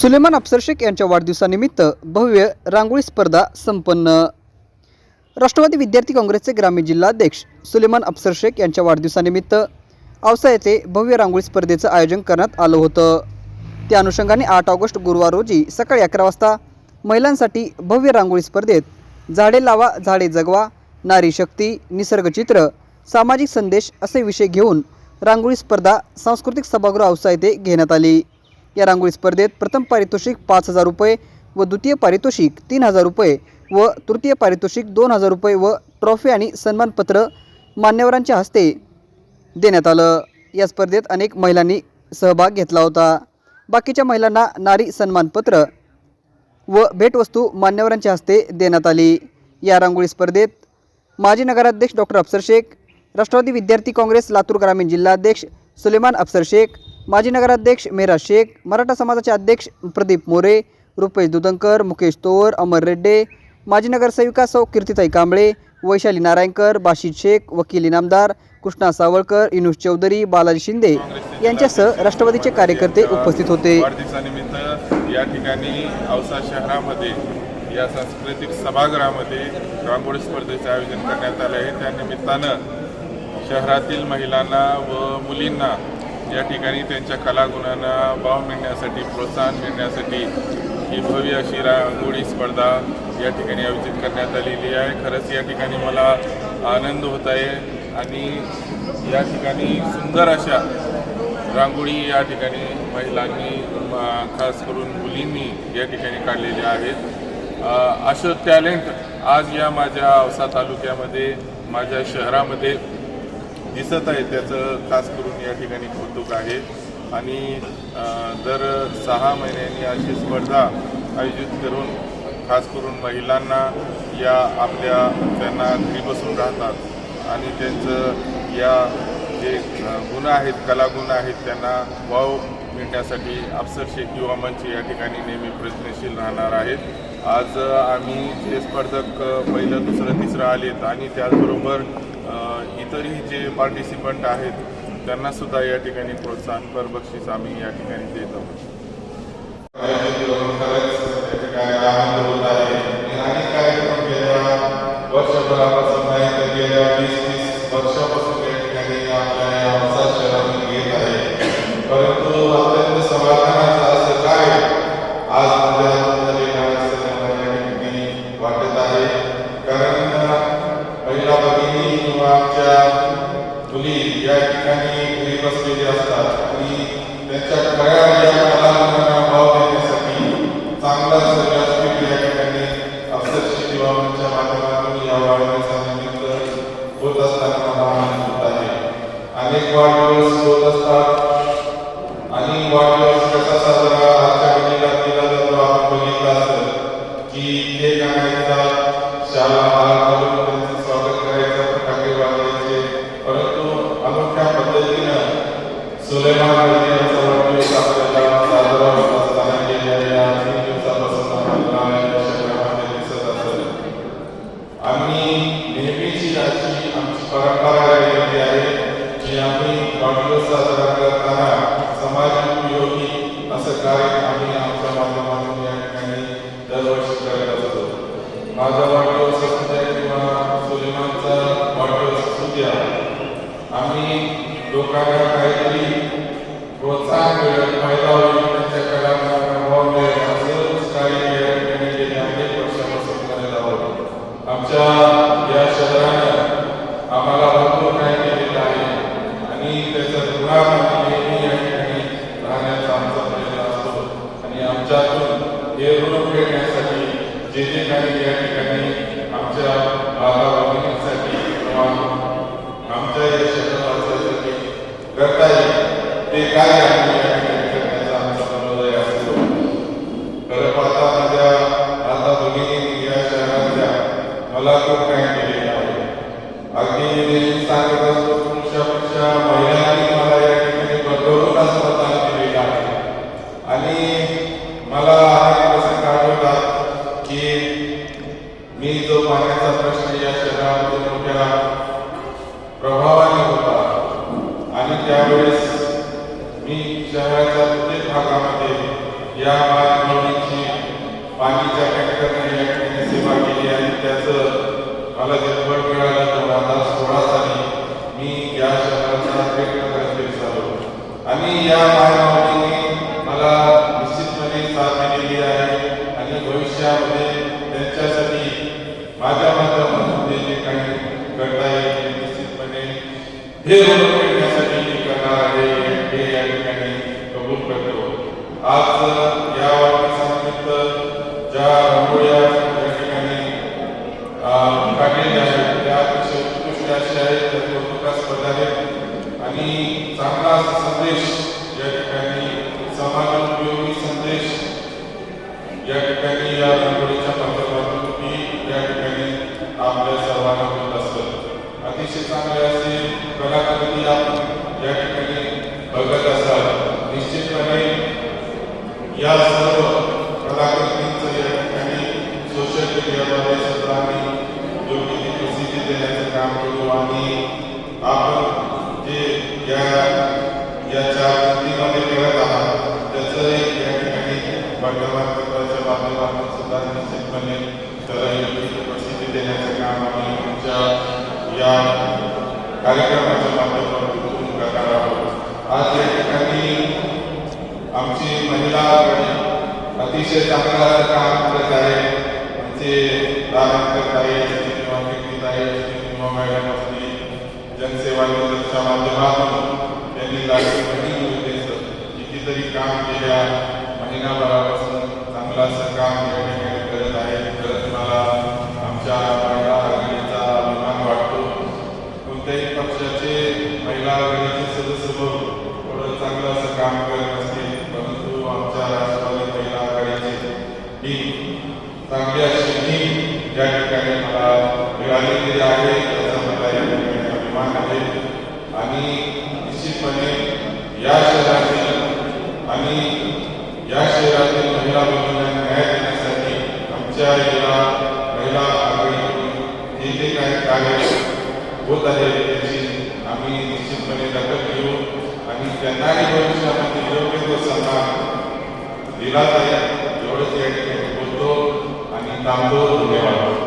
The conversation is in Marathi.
सुलेमान अफसर शेख यांच्या वाढदिवसानिमित्त भव्य रांगोळी स्पर्धा संपन्न. राष्ट्रवादी विद्यार्थी काँग्रेसचे ग्रामीण जिल्हाध्यक्ष सुलेमान अफसर शेख यांच्या वाढदिवसानिमित्त औसा येथे भव्य रांगोळी स्पर्धेचं आयोजन करण्यात आलं होतं. त्या अनुषंगाने आठ ऑगस्ट गुरुवार रोजी सकाळी अकरा वाजता महिलांसाठी भव्य रांगोळी स्पर्धेत झाडे लावा झाडे जगवा नारी शक्ती निसर्गचित्र सामाजिक संदेश असे विषय घेऊन रांगोळी स्पर्धा सांस्कृतिक सभागृह औसा येथे घेण्यात आली. या रांगोळी स्पर्धेत प्रथम पारितोषिक पाच हजार रुपये व द्वितीय पारितोषिक तीन हजार रुपये व तृतीय पारितोषिक दोन हजार रुपये व ट्रॉफी आणि सन्मानपत्र मान्यवरांच्या हस्ते देण्यात आलं. या स्पर्धेत अनेक महिलांनी सहभाग घेतला होता. बाकीच्या महिलांना नारी सन्मानपत्र व भेटवस्तू मान्यवरांच्या हस्ते देण्यात आली. या रांगोळी स्पर्धेत माजी नगराध्यक्ष डॉक्टर अफसर शेख राष्ट्रवादी विद्यार्थी काँग्रेस लातूर ग्रामीण जिल्हाध्यक्ष सुलेमान अफसर शेख माजी नगराध्यक्ष मेरा शेख मराठा समाजाचे अध्यक्ष प्रदीप मोरे रुपेश दुदंकर मुकेश तोर अमर रेड्डे माजी नगरसेविका सौ कीर्तिताई कांबळे वैशाली नारायणकर बाशिद शेख वकील इनामदार कृष्णा सावळकर इनुष चौधरी बालाजी शिंदे यांच्यासह राष्ट्रवादीचे कार्यकर्ते उपस्थित होते. वाढदिवसानिमित्त या ठिकाणी औसा शहरामध्ये या सांस्कृतिक सभागृहामध्ये रांगोळी स्पर्धेचे आयोजन करण्यात आले आहे. त्यानिमित्तानं शहरातील महिलांना व मुलींना या ठिकाणी त्यांच्या कलागुणांना वाव मिळण्यासाठी प्रोत्साहन मिळण्यासाठी ही भव्य अशी रांगोळी स्पर्धा या ठिकाणी आयोजित करण्यात आलेली आहे. खरंच या ठिकाणी मला आनंद होत आहे आणि या ठिकाणी सुंदर अशा रांगोळी या ठिकाणी महिलांनी खास करून मुलींनी या ठिकाणी काढलेले आहेत. असं टॅलेंट आज या माझ्या औसा तालुक्यामध्ये माझ्या शहरामध्ये दिसत आहे. त्याचं खास करून या ठिकाणी कौतुक आहे. आणि दर सहा महिन्यांनी अशी स्पर्धा आयोजित करून खास करून महिलांना या आपल्या त्यांना घरी बसून राहतात. आणि त्यांचं या जे गुण आहेत कलागुण आहेत त्यांना वाव मिळण्यासाठी अफसर शेख युवा मंच या ठिकाणी नेहमी प्रयत्नशील राहणार आहेत. आज आम्ही जे स्पर्धक पहिलं दुसरं तिसरं आलेत आणि त्याचबरोबर इतरही जे पार्टिसिपंट आहेत त्यांना सुद्धा या ठिकाणी प्रोत्साहनपर बक्षीस आम्ही या ठिकाणी देत आहोत. वर्षभरापासून नाही तर गेल्या वीस तीस वर्षापासून या ठिकाणी आपल्या या येत आहे परंतु अत्यंत समाधानाचं असं काय आज माझ्या वाटत आहे कारण पहिला आमच्या मुली या ठिकाणी घरी बसलेले असतात. आणि त्यांच्या खऱ्या या कलाकारांना भाव देण्यासाठी चांगला असं या ठिकाणी अफसरशी जीवांच्या माध्यमातून या वाढदिवसानिमित्त होत असताना मला आनंद होत आहे. अनेक वाढदिवस होत असतात. आणि वाढदिवस कसा साजरा आजच्या घडीला केला जातो आपण बघितलं असतं की केक आणायचा शाळा माझा वाढदिवस असू द्या किंवा सुलेमानचा वाढदिवस असू द्या आम्ही लोकांना काहीतरी प्रोत्साहन मिळेल फायदा होईल त्यांच्या कलांना प्रभाव मिळेल असंच काही या ठिकाणी गेल्या अनेक वर्षापासून करायला आहोत आमच्या या शहरानं आम्हाला भरपूर काही केलेलं आहे आणि त्याचा ऋणात नेहमी या ठिकाणी राहण्याचा आमचा प्रयत्न असतो. आणि आमच्यातून हे ऋण आणि मला हा प्रसंग आठवला की मी जो पाण्याचा प्रश्न या शहरामध्ये मोठ्या प्रभावाने होता. आणि त्यावेळेस मी शहराच्या प्रत्येक भागामध्ये या मागणीची पाणीच्या टँकरने या ठिकाणी सेवा केली आणि त्याचं मला जगभर मिळालं दोन हजार सोळा साली मी या शहराचा कार्यक्रम विचारलो आणि या मानवाने आज या वाढदिवसानिमित्त ज्या रांगोळ्या या ठिकाणी काढलेल्या आहेत त्या अतिशय उत्कृष्ट अशा आहेत त्या कौतुकास्पद आहेत आणि चांगला असा संदेश या ठिकाणी समाजोपयोगी संदेश या ठिकाणी या रांगोळीच्या माध्यमातून मी या ठिकाणी आपल्या सर्वांना होत असत. अतिशय चांगले असे कलाकृती आपण या ठिकाणी बघत असाल निश्चितपणे या सर्व कलाकृतींचं या ठिकाणी सोशल मीडियाद्वारे सुद्धा आम्ही योग्य ती प्रसिद्धी देण्याचं काम करू आणि आपण जे या याच्या चार भिंतीमध्ये करत आहात. त्याचं एक या ठिकाणी वर्तमानपत्राच्या माध्यमातून सुद्धा निश्चितपणे त्याला योग्य प्रसिद्धी देण्याचं काम आम्ही आमच्या या कार्यक्रमाच्या माध्यमातून करणार आहोत. आज या ठिकाणी आमची महिला अतिशय चांगला काम करत आहे. म्हणजे दानंतर ताई असतील किंवा कीर्ती आहे असतील किंवा मॅडम जनसेवा केंद्राच्या माध्यमातून त्यांनी लाडकी योजनेचं कितीतरी काम गेल्या महिनाभरापासून चांगलं असं काम या ठिकाणी करत आहे खरंच मला आमच्या महिला आघाडीचा अभिमान वाटतो. कोणत्याही पक्षाचे महिला आघाडीचे सदस्य बघून थोडं चांगलं असं काम करत असतील परंतु आमच्या राष्ट्रवादी महिला आघाडीचे ही चांगली अशी टीम या ठिकाणी मला मिळालेली आहे. आणि निश्चितपणे महिला बंधूंना न्याय देण्यासाठी आमच्या या आम्ही दखल घेऊ आणि त्यांनाही भविष्यामध्ये योग्य तो सन्मान धन्यवाद.